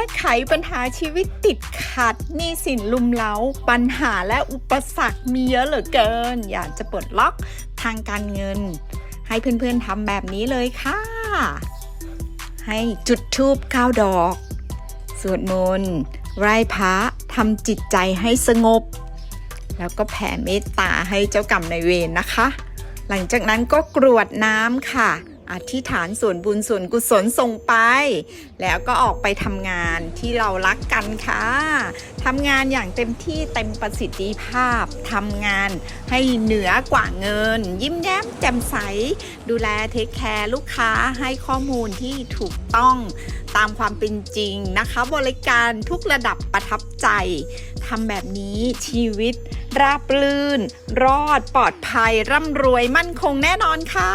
ก้ไขปัญหาชีวิตติดขัดหนี้สินลุมเล้า ปัญหาและอุปสรรคมีเยอะเหลือเกิน อยากจะปลดล็อกทางการเงิน ให้เพื่อนๆทำแบบนี้เลยค่ะ ให้จุดทูบเก้าดอก สวดมนต์ไหว้พระทำจิตใจให้สงบ แล้วก็แผ่เมตตาให้เจ้ากรรมนายเวรนะคะ หลังจากนั้นก็กรวดน้ำค่ะ อธิษฐานส่วนบุญส่วนกุศลส่งไป แล้วก็ออกไปทำงานที่เรารักกันค่ะทำงานอย่างเต็มที่เต็มประสิทธิภาพทำงานให้เหนือกว่าเงิน ยิ้มแย้มแจ่มใส ดูแลเทคแคร์ลูกค้าให้ข้อมูลที่ถูกต้องตามความเป็นจริงนะคะ บริการทุกระดับประทับใจทำแบบนี้ชีวิต ราบรื่น รอดปลอดภัย ร่ำรวยมั่นคงแน่นอนค่ะ